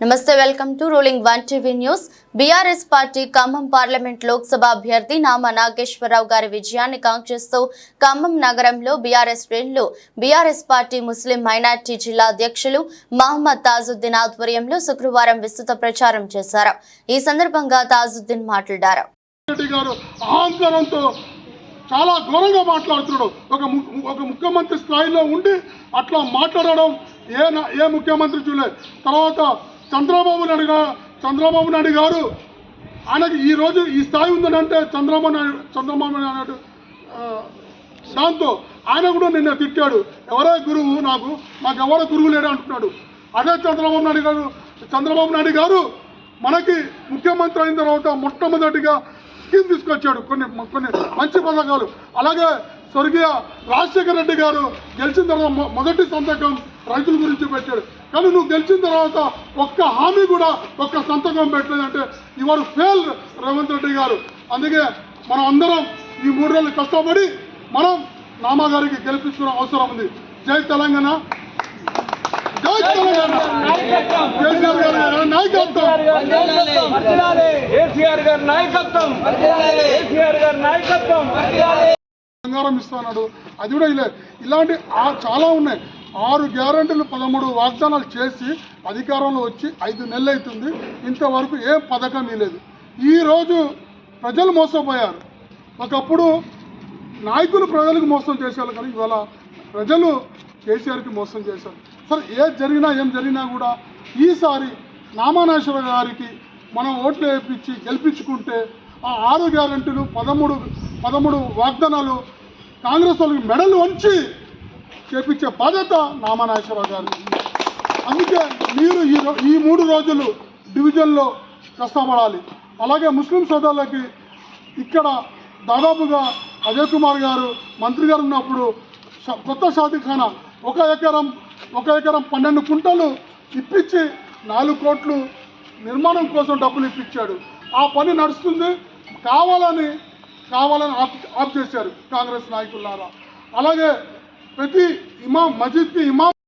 నమస్తే welcome to ruling one TV news. BRS party Khammam parliament Lok Sabha అభ్యర్థి నామా నాగేశ్వరరావు గారి విజయాన్ని కాంక్షిస్తూ ఖమ్మం నగరంలో బీఆర్ఎస్ శ్రేణులు బీఆర్ఎస్ పార్టీ ముస్లిం మైనార్టీ జిల్లా అధ్యక్షులు మహమ్మద్ తాజుద్దీన్ ఆధ్వర్యంలో శుక్రవారం విస్తృత ప్రచారం చేశారు. ఈ సందర్భంగా తాజుద్దీన్ మాట్లాడారు. చాలా ఘోరంగా మాట్లాడుతున్నాడు. ఒక ఒక ముఖ్యమంత్రి స్థాయిలో ఉండి అట్లా మాట్లాడడం ఏ ఏ ముఖ్యమంత్రి చూడలేదు. తర్వాత చంద్రబాబు నాయుడు చంద్రబాబు నాయుడు గారు ఆయనకి ఈ రోజు ఈ స్థాయి ఉందని అంటే చంద్రబాబు నాయుడు చంద్రబాబు నాయుడు దాంతో ఆయన కూడా నిన్న తిట్టాడు. ఎవరో గురువు నాకు మాకు ఎవరో గురువు లేడు అంటున్నాడు. అదే చంద్రబాబు నాయుడు గారు చంద్రబాబు నాయుడు గారు మనకి ముఖ్యమంత్రి అయిన తర్వాత మొట్టమొదటిగా స్కీమ్ తీసుకొచ్చాడు. కొన్ని కొన్ని మంచి పథకాలు. అలాగే స్వర్గీయ రాజశేఖర రెడ్డి గారు గెలిచిన తర్వాత మొ- మొదటి సంతకం రైతుల గురించి పెట్టాడు. కానీ నువ్వు గెలిచిన తర్వాత ఒక్క హామీ కూడా ఒక్క సంతకం పెట్టలేదంటే ఇవారు ఫెయిల్ రేవంత్ రెడ్డి గారు. అందుకే మనం అందరం ఈ మూడు రోజులు కష్టపడి మనం నామా గారికి గెలిపించుకునే అవసరం ఉంది. జై తెలంగాణ. జై తెలంగాణ. కేసీఆర్ గారి నాయకత్వం. కేసీఆర్ గారి నాయకత్వం. కేసీఆర్ గారి నాయకత్వం. బంగారం ఇస్తున్నాడు అది కూడా ఇలా. ఇలాంటి ఆ- చాలా ఉన్నాయి. ఆరు గ్యారంటీలు పదమూడు వాగ్దానాలు చేసి అధికారంలో వచ్చి ఐదు నెలలు అవుతుంది ఇంతవరకు ఏ పథకం ఇలేదు ఈరోజు ప్రజలు మోసపోయారు. ఒకప్పుడు నాయకులు ప్రజలకు మోసం చేశారు కానీ ఇవాళ ప్రజలు కేసీఆర్కి మోసం చేశారు. సరే ఏది జరిగినా ఏం జరిగినా కూడా ఈసారి నామానేశ్వర గారికి మనం ఓట్లు వేయించి గెలిపించుకుంటే ఆ ఆరు గ్యారంటీలు పదమూడు పదమూడు వాగ్దానాలు కాంగ్రెస్ వాళ్ళకి మెడలు వంచి చేపించే బాధ్యత నామనాగేశ్వరరావు గారు అందుకే మీరు ఈ ఈ మూడు రోజులు డివిజన్లో కష్టపడాలి. అలాగే ముస్లిం సోదరులకి ఇక్కడ దాదాపుగా అజయ్ కుమార్ గారు మంత్రి గారు ఉన్నప్పుడు కొత్త షాదీఖానా ఒక ఎకరం ఒక ఎకరం పన్నెండు కుంటలు ఇప్పించి నాలుగు కోట్లు నిర్మాణం కోసం డబ్బులు ఇప్పించాడు. ఆ పని నడుస్తుంది. కావాలని కావాలని ఆప్ ఆప్ చేశారు కాంగ్రెస్ నాయకులారా. అలాగే प्रति इमाम मस्जिद के इमाम